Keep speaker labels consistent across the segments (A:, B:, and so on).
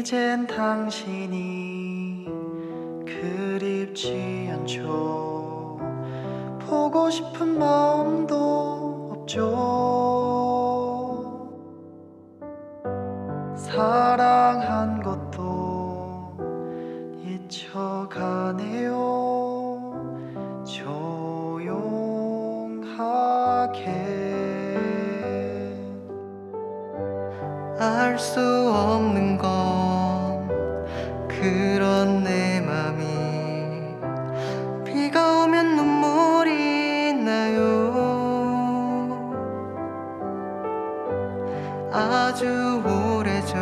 A: 이젠 당신이 그립지 않죠. 보고 싶은 마음도 없죠. 사랑한 것도 잊혀가네요. 조용하게. 알수 없는 건 그런 내 맘이 비가 오면 눈물이 나요. 아주 오래전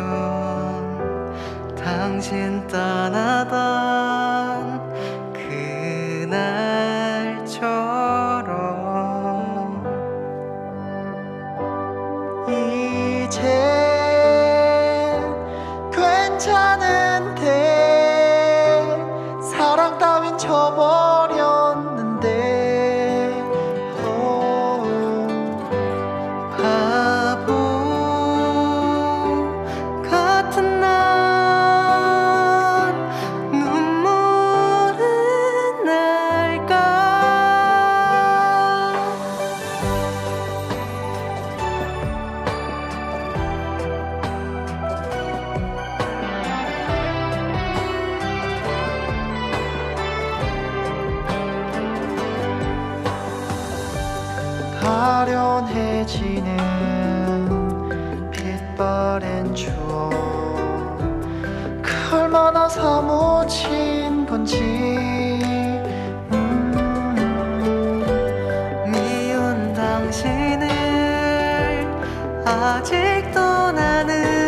A: 당신 떠나던 가련해지는 빛바랜 추억. 그 얼마나 사무친 건지. 음, 미운 당신을 아직도 나는